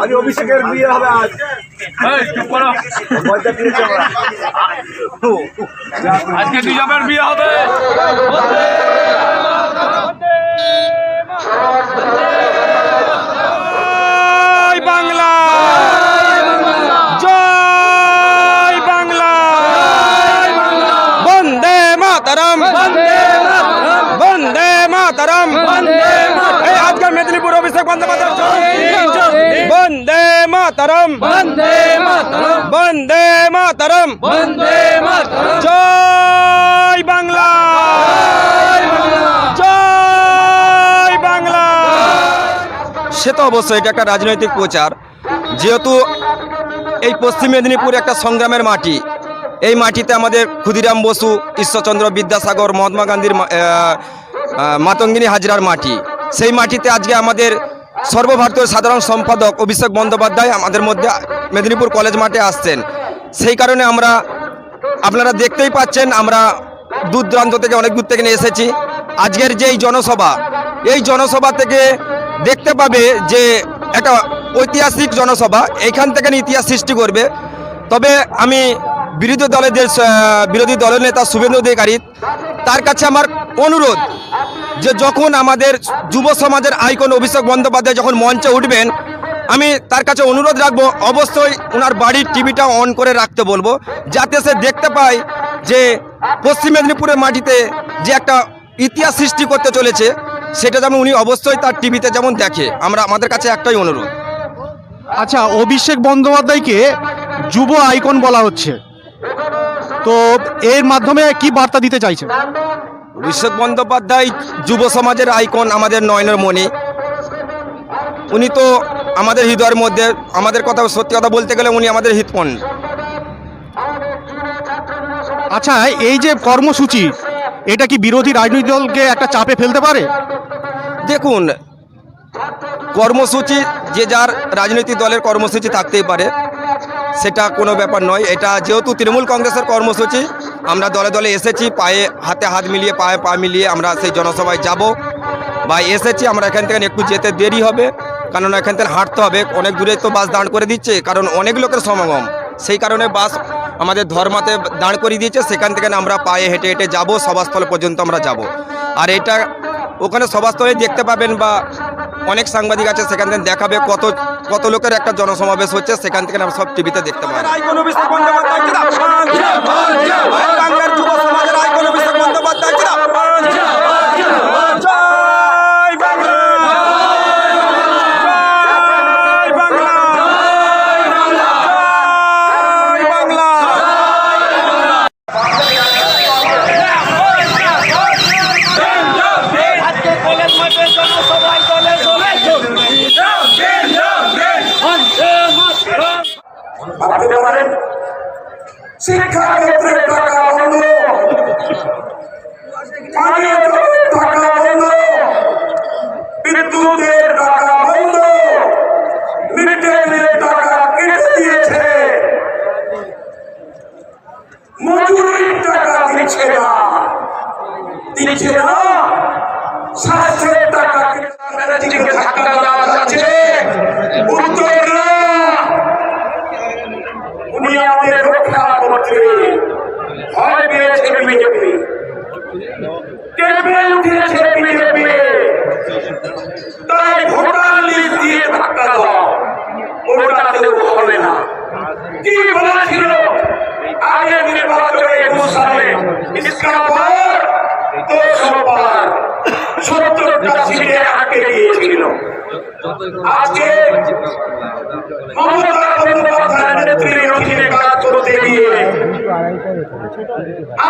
আজ অভিষেকের বিয়ে হবে আজ। আজকে বিয়ে হবে জয় বাংলা জয় বাংলা বন্দে মাতরম বন্দে মাতরম এই আজকে মেদিনীপুর অভিষেক বন্দ্যোপাধ্যায় বন্দে মাতরম বন্দে মাতরম বন্দে মাতরম। জয় বাংলা। জয় বাংলা। সে তো অবশ্যই এটা একটা রাজনৈতিক প্রচার। যেহেতু এই পশ্চিম মেদিনীপুর একটা সংগ্রামের মাটি এই মাটিতে আমাদের ক্ষুদিরাম বসু ঈশ্বরচন্দ্র বিদ্যাসাগর মহাত্মা গান্ধীর মাতঙ্গিনী হাজরার মাটি। সেই মাটিতে আজকে আমাদের সর্বভারতীয় সাধারণ সম্পাদক অভিষেক বন্দ্যোপাধ্যায় আমাদের মধ্যে মেদিনীপুর কলেজ মাঠে আসছেন। সেই কারণে আমরা আপনারা দেখতেই পাচ্ছেন, আমরা দূর দূরান্ত থেকে অনেক দূর থেকে নিয়ে এসেছি। আজকের যে এই জনসভা এই জনসভা থেকে দেখতে পাবে যে একটা ঐতিহাসিক জনসভা, এইখান থেকে ইতিহাস সৃষ্টি করবে। তবে আমি বিরোধী দলের বিরোধী দলের নেতা শুভেন্দু অধিকারী, তার কাছে আমার অনুরোধ যে যখন আমাদের যুব সমাজের আইকন অভিষেক বন্দ্যোপাধ্যায় যখন মঞ্চে উঠবেন আমি তার কাছে অনুরোধ রাখব অবশ্যই ওনার বাড়ির টিভিটা অন করে রাখতে বলব যাতে সে দেখতে পায় যে পশ্চিম মেদিনীপুরের মাটিতে যে একটা ইতিহাস সৃষ্টি করতে চলেছে সেটা যেমন উনি অবশ্যই তার টিভিতে যেমন দেখে। আমরা আমাদের কাছে একটাই অনুরোধ। আচ্ছা অভিষেক বন্দ্যোপাধ্যায়কে যুব আইকন বলা হচ্ছে। তো এর মাধ্যমে কি বার্তা দিতে চাইছে অভিষেক বন্দ্যোপাধ্যায় যুব সমাজের আইকন আমাদের নয়নের মণি উনি তো আমাদের হৃদয়ের মধ্যে আমাদের কথা সত্যি কথা বলতে গেলে উনি আমাদের হিতপণ আচ্ছা এই যে কর্মসূচি এটা কি বিরোধী রাজনৈতিক দলকে একটা চাপে ফেলতে পারে? দেখুন কর্মসূচি যে যার রাজনৈতিক দলের কর্মসূচি থাকতেই পারে সেটা কোনো ব্যাপার নয়। এটা যেহেতু তৃণমূল কংগ্রেসের কর্মসূচি আমরা দলে দলে এসেছি পায়ে হাতে হাত মিলিয়ে পায়ে পা মিলিয়ে আমরা সেই জনসভায় যাব। বা এসেছি আমরা এখান থেকে একটু যেতে দেরি হবে। কারণ এখান থেকে হাঁটতে হবে অনেক দূরে তো বাস দাঁড় করে দিচ্ছে কারণ অনেক লোকের সমাগম সেই কারণে বাস আমাদের ধর্মাতে দাঁড় করিয়ে দিয়েছে সেখান থেকে আমরা পায়ে হেঁটে হেঁটে যাব সভাস্থল পর্যন্ত আমরা যাব আর এটা ওখানে সভাস্থলে দেখতে পাবেন বা অনেক সাংবাদিক আছে সেখান থেকে দেখাবে কত কত লোকের একটা জনসমাবেশ হচ্ছে সেখান থেকে আমরা সব টিভিতে দেখতে বন্দ্যোপাধ্যায় যুব সমাজের আইকন অভিষেক বন্দ্যোপাধ্যায় জয় বাংলা জয় বাংলা জয় বাংলা আজকে কলেজ মাঠে জনসভায় দলে দলে বন্দে মাতরম ভাবতে পারেন শিক্ষা ক্ষেত্রে টাকা বন্ধ। পানীয় জলের টাকা বন্ধ। বিদ্যুতের টাকা বন্ধ। মিড ডে মিলের টাকা কেটে দিয়েছে। মজুরির টাকা দিচ্ছে না। দিচ্ছে না। স্বাস্থ্যের টাকা ম্যানেজিংকে ধাক্কা দেওয়া যাচ্ছে উত্তর তিনি আমাদের রক্ষা করছে ভয় পেয়েছে বিজেপি। কেঁপে উঠেছে বিজেপি। তাই ভোটার লিস্ট দিয়ে ধাক্কা দাও। ভোটারদের হবে না। কি বলেছিল? আগে নির্বাচনে একুশ সালে ইসকা পার আটকে গিয়েছিল আজকে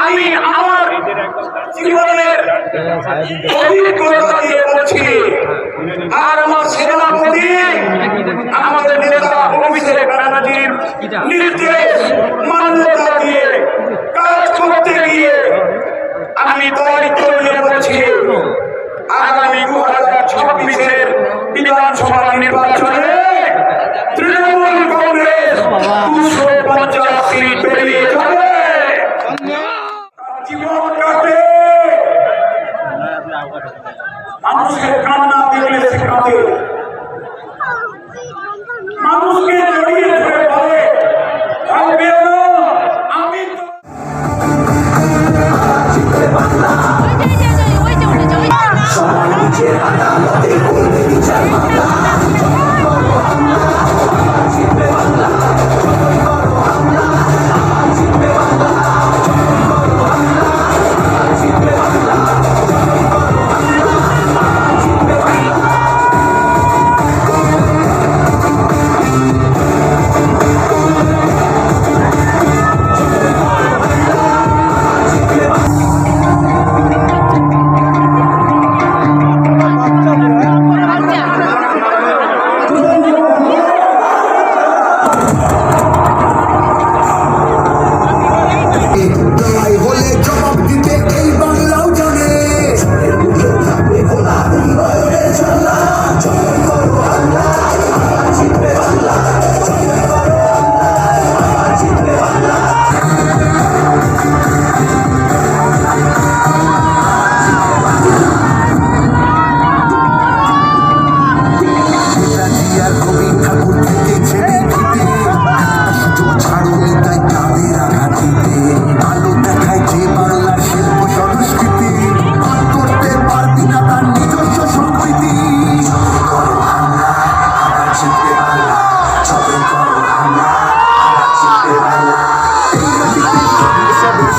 আমি আমার জীবনের অভিজ্ঞতা আমাদের নেতা অভিষেক ব্যানার্জির নির্দেশ মান্যতা দিয়ে আমি দায়িত্ব নিয়ে বলছি, আগামী ছাব্বিশের বিধানসভা নির্বাচনে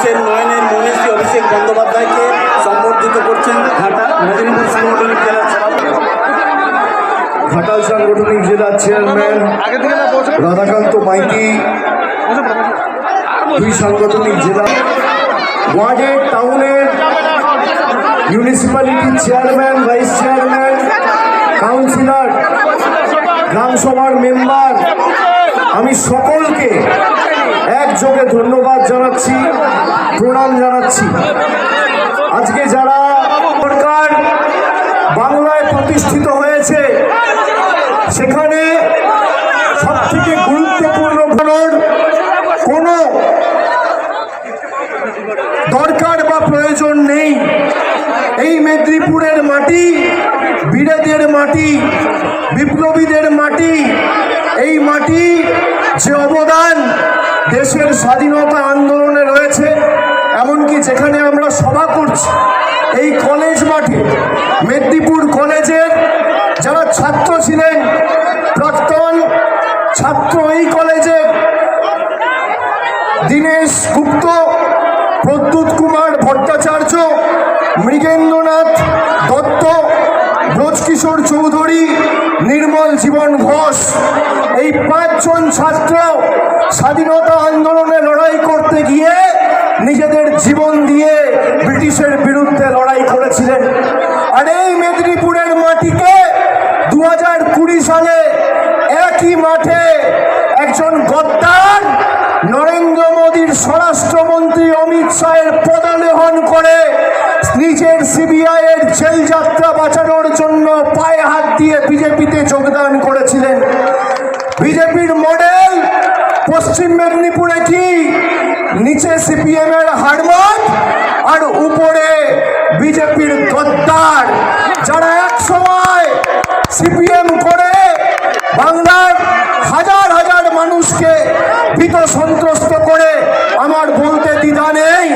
একুশের নয়নের মনীষী অভিষেক বন্দ্যোপাধ্যায়কে সম্বর্ধিত করছেন ঘাটা মেদিনীপুর সাংগঠনিক জেলার ঘাটাল সাংগঠনিক জেলা চেয়ারম্যান রাধাকান্ত মাইতি। দুই সাংগঠনিক জেলা ওয়ার্ডের টাউনের municipality chairman vice chairman councillor গ্রামসভার member আমি সকলকে একযোগে ধন্যবাদ জানাচ্ছি, প্রণাম জানাচ্ছি। আজকে যারা সরকার বাংলায় প্রতিষ্ঠিত হয়েছে, সেখানে সব থেকে গুরুত্বপূর্ণ ভ্রমণ কোনো দরকার বা প্রয়োজন নেই। এই মেদিনীপুরের মাটি বীরেদের মাটি বিপ্লবীদের মাটি এই মাটি যে অবদান দেশের স্বাধীনতা আন্দোলনে রয়েছে, এমনকি যেখানে আমরা সভা করছি, এই কলেজ মাঠে, মেদিনীপুর কলেজের যারা ছাত্র ছিলেন, প্রাক্তন ছাত্র এই কলেজের দীনেশ গুপ্ত, প্রদ্যুৎ কুমার ভট্টাচার্য, মৃগেন্দ্রনাথ দত্ত, ব্রজকিশোর চৌধুরী, নির্মল জীবন ঘোষ, এই পাঁচজন ছাত্র স্বাধীনতা আন্দোলনে লড়াই করতে গিয়ে নিজেদের জীবন দিয়ে ব্রিটিশের বিরুদ্ধে লড়াই করেছিলেন। আর এই মেদিনীপুরের মাটিকে দু হাজার কুড়ি সালে একই মাঠে একজন গদ্দার, নরেন্দ্র মোদীর স্বরাষ্ট্রমন্ত্রী অমিত শাহের পদালেহন করে নিজের সিবিআই এর জেল যাত্রা বাঁচানোর জন্য পায়ে হাত দিয়ে বিজেপিতে যোগদান করেছিলেন। বিজেপির মডেল পশ্চিম মেদিনীপুরে কি? নিচে সিপিএম এর হারমাত আর উপরে বিজেপির গদ্দার। যারা এক সময় সিপিএম করে, বাংলার হাজার হাজার মানুষকে ভীত সন্ত্রস্ত করে, আমার বলতে দ্বিধা নেই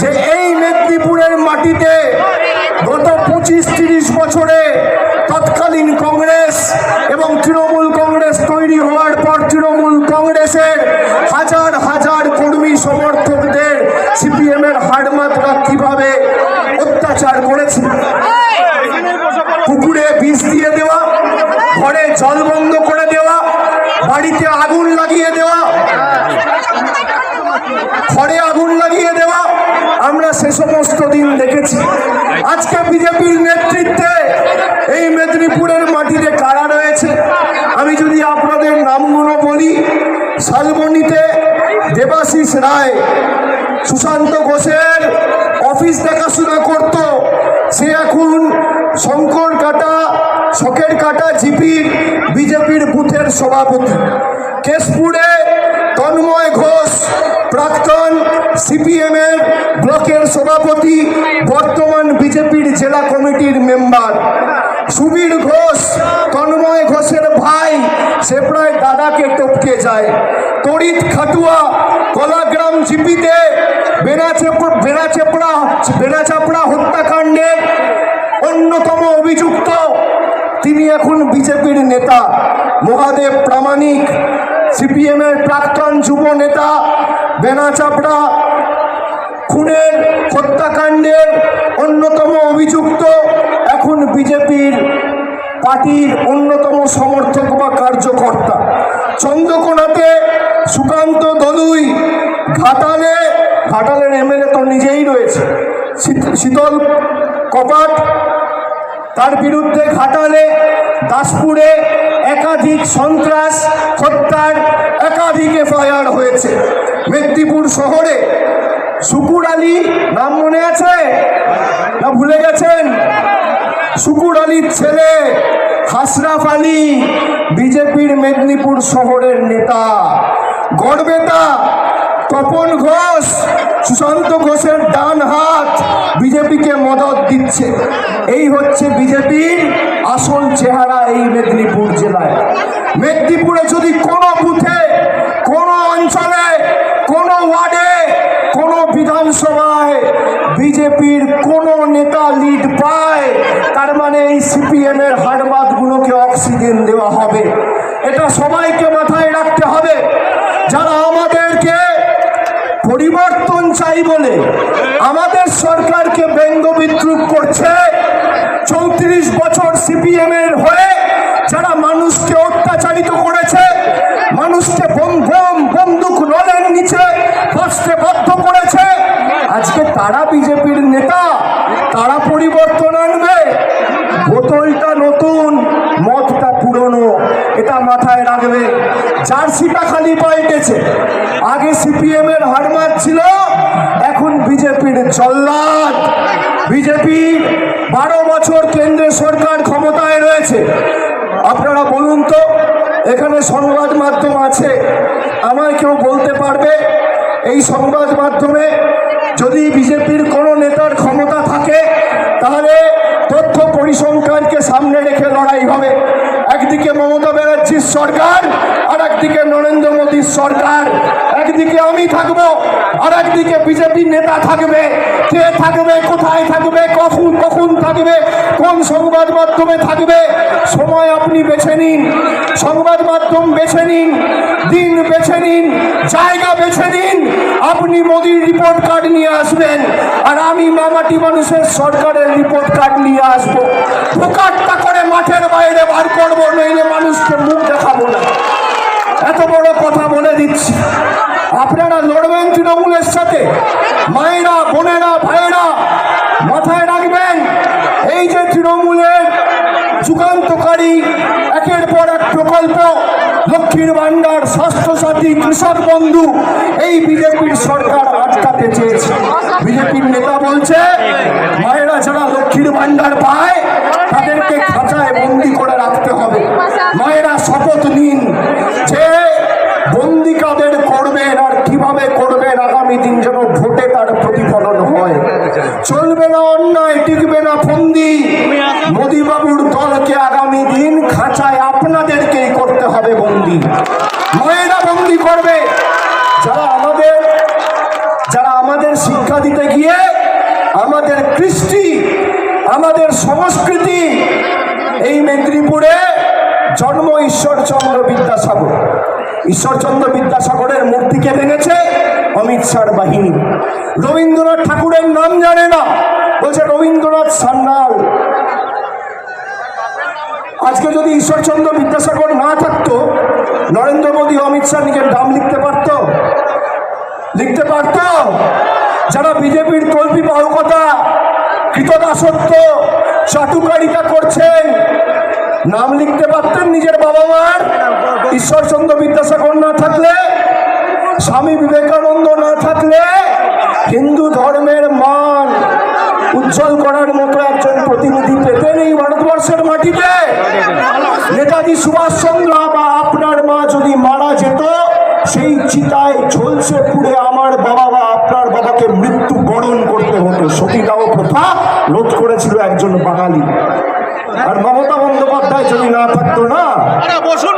যে এই মেদিনীপুরের মাটিতে গত পঁচিশ তিরিশ বছরে তৎকালীন কংগ্রেস এবং তৃণমূল কংগ্রেস তৈরি হওয়ার পর তৃণমূল কংগ্রেসের হাজার হাজার কর্মী সমর্থকদের সিপিএম এর হাড়মাতরা কীভাবে অত্যাচার করেছে? পুকুরে বিষ দিয়ে দেওয়া, ঘরে জল বন্ধ করে দেওয়া, বাড়িতে আগুন লাগিয়ে দেওয়া, ঘরে আগুন লাগিয়ে দেওয়া, আমরা সে সমস্ত দিন দেখেছি। আজকে বিজেপির নেতৃত্বে এই মেদিনীপুরের মাটিতে কারা রয়েছে? আমি যদি আপনাদের নামগুলো বলি, শালবনীতে রায় সুশান্ত ঘোষের অফিস দেখাশোনা করত। সে এখন শঙ্কর কাটা, শখের কাটা জিপির বিজেপির বুথের সভাপতি। কেশপুরে তন্ময় ঘোষ, প্রাক্তন সিপিএমের ব্লকের সভাপতি, বর্তমান বিজেপির জেলা কমিটির মেম্বার। সুবীর ঘোষ, তন্ময় ঘোষের ভাই সে প্রায় দাদাকে টপকে যায়। তড়িৎ খাটুয়া কলাগ্রাম জিপিতে বেনাচেপড়া বেনাচেপড়া বেনাচাপড়া হত্যাকাণ্ডের অন্যতম অভিযুক্ত। তিনি এখন বিজেপির নেতা। মহাদেব প্রামাণিক, সিপিএমের প্রাক্তন যুব নেতা। বেনাচাপড়া খুনের হত্যাকাণ্ডের অন্যতম অভিযুক্ত এখন বিজেপির পার্টির অন্যতম সমর্থক বা কার্যকর্তা। চন্দ্রকোনাতে সুকান্ত দলুই ঘাটালে, ঘাটালের এমএলএ তো নিজেই রয়েছে, শীত- শীতল কপাট, তার বিরুদ্ধে ঘাটালে, দাসপুরে একাধিক সন্ত্রাস, হত্যার একাধিক এফআইআর হয়েছে। মেদিনীপুর শহরে শুকুর আলী, নাম মনে আছে? না ভুলে গেছেন? শুকুর আলীর ছেলে হাসরাফ আলী, বিজেপির মেদিনীপুর শহরের নেতা গড়বেতা তপন ঘোষ, সুশান্ত ঘোষের ডান হাত বিজেপিকে মদত দিচ্ছে। এই হচ্ছে বিজেপির আসল চেহারা এই মেদিনীপুর জেলায়। মেদিনীপুরে যদি কোনো বুথে, কোনো অঞ্চলে, কোনো ওয়ার্ডে, কোনো বিধানসভায় বিজেপির কোনো নেতা লিড পায় বর্তমানে এই সিপিএম এর হাটবাদগুলোকে অক্সিজেন দেওয়া হবে। এটা সবাইকে মাথায় রাখতে হবে। যারা আমাদেরকে পরিবর্তন চাই বলে আমাদের সরকারকে ব্যঙ্গ বিদ্রুপ করছে, চৌত্রিশ বছর সিপিএম এর হয়ে যারা মানুষকে অত্যাচারিত করেছে, মানুষকে বন্ধম বন্দুক নলের নিচে বাধ্য করেছে, আজকে তারা বিজেপির নেতা। নতুন মতটা পুরনো, এটা মাথায় রাখবে। জার্সিটা খালি পাল্টেছে। আগে সিপিএম এর হারমাত ছিল, এখন বিজেপির জল্লাদ। বিজেপি বারো বছর কেন্দ্রে সরকার ক্ষমতায় রয়েছে। আপনারা বলুন তো, এখানে সংবাদ মাধ্যম আছে। আমায় কেউ বলতে পারবে? এই সংবাদ মাধ্যমে যদি বিজেপির কোনো নেতার ক্ষমতা থাকে, তাহলে পরিসংখ্যানকে সামনে রেখে লড়াই হবে। একদিকে মমতা ব্যানার্জির সরকার আর একদিকে নরেন্দ্র মোদীর সরকার। একদিকে আমি থাকব আর একদিকে বিজেপির নেতা থাকবে। কে থাকবে, কোথায় থাকবে, কখন কখন থাকবে, কোন সংবাদ মাধ্যমে থাকবে, সময় আপনি বেছে নিন। সংবাদ মাধ্যম বেছে নিন, দিন বেছে নিন, জায়গা বেছে নিন। আপনি মোদির রিপোর্ট কার্ড নিয়ে আসবেন, আর আমি মামাটি মানুষের সরকারের রিপোর্ট কার্ড নিয়ে আসব। ফোকাটটা করে মাঠের বাইরে বার করব, নইলে মানুষকে মুখ দেখাবো না। এত বড় কথা বলে দিচ্ছি। আপনারা লড়বেন তৃণমূলের সাথে। মায়েরা, বোনেরা, ভাইয়েরা, মাথায় রাখবেন, এই যে তৃণমূলের যুগান্তকারী, একের পর এক প্রকল্প, লক্ষ্মীর ভাণ্ডার, স্বাস্থ্যসাথী, কৃষক বন্ধু, এই বিজেপির সরকার আটকাতে চেয়েছে। বিজেপির নেতা বলছে, মায়েরা যারা লক্ষ্মীর ভাণ্ডার পায়, তাদেরকে খাঁচায় বন্দি করে রাখতে হবে। মায়েরা শপথ নিন। যে বন্দি কাদের করবেন আর কীভাবে আগামী দিন যেন ভোটে তার প্রতিফলন হয়। চলবে না অন্যায়, টিকবে না ফন্দি। মোদীবাবুর দলকে আগামী দিন খাঁচায় আপনাদেরকেই করতে হবে বন্দি। মায়েরা বন্দি করবে। যারা আমাদের যারা আমাদের শিক্ষা দিতে গিয়ে আমাদের কৃষ্টি, আমাদের সংস্কৃতি, এই মেদিনীপুরে জন্ম ঈশ্বরচন্দ্র বিদ্যাসাগর। ঈশ্বরচন্দ্র বিদ্যাসাগরের মূর্তিকে ভেঙেছে? অমিত শাহর বাহিনী। রবীন্দ্রনাথ ঠাকুরের নাম জানে না। বলছে, রবীন্দ্রনাথ সান্যাল। আজকে যদি ঈশ্বরচন্দ্র বিদ্যাসাগর না থাকতো, নরেন্দ্র মোদী অমিত শাহ নিজের নাম লিখতে পারত? লিখতে পারত? যারা বিজেপির কল্পি বাহুকতা কৃতদাসত্ব, চাটুকারিতা করছেন, নাম লিখতে পারতেন নিজের বাবা মার ঈশ্বরচন্দ্র বিদ্যাসাগর না থাকলে স্বামী বিবেকানন্দ না থাকলে হিন্দু ধর্মের মান উজ্জ্বল করার মতো একজন প্রতিনিধি পেতেন এই ভারতবর্ষের মাটিতে। নেতাজি সুভাষচন্দ্র বা আপনার মা যদি মারা যেত, সেই চিতায় ঝলসে পুড়ে আমার বাবা বা আপনার বাবাকে মৃত্যু বরণ করতে হতো। সতীদাহ প্রথা রোধ করেছিল একজন বাঙালি। আর মমতা বন্দ্যোপাধ্যায় যদি না থাকতো না বসুন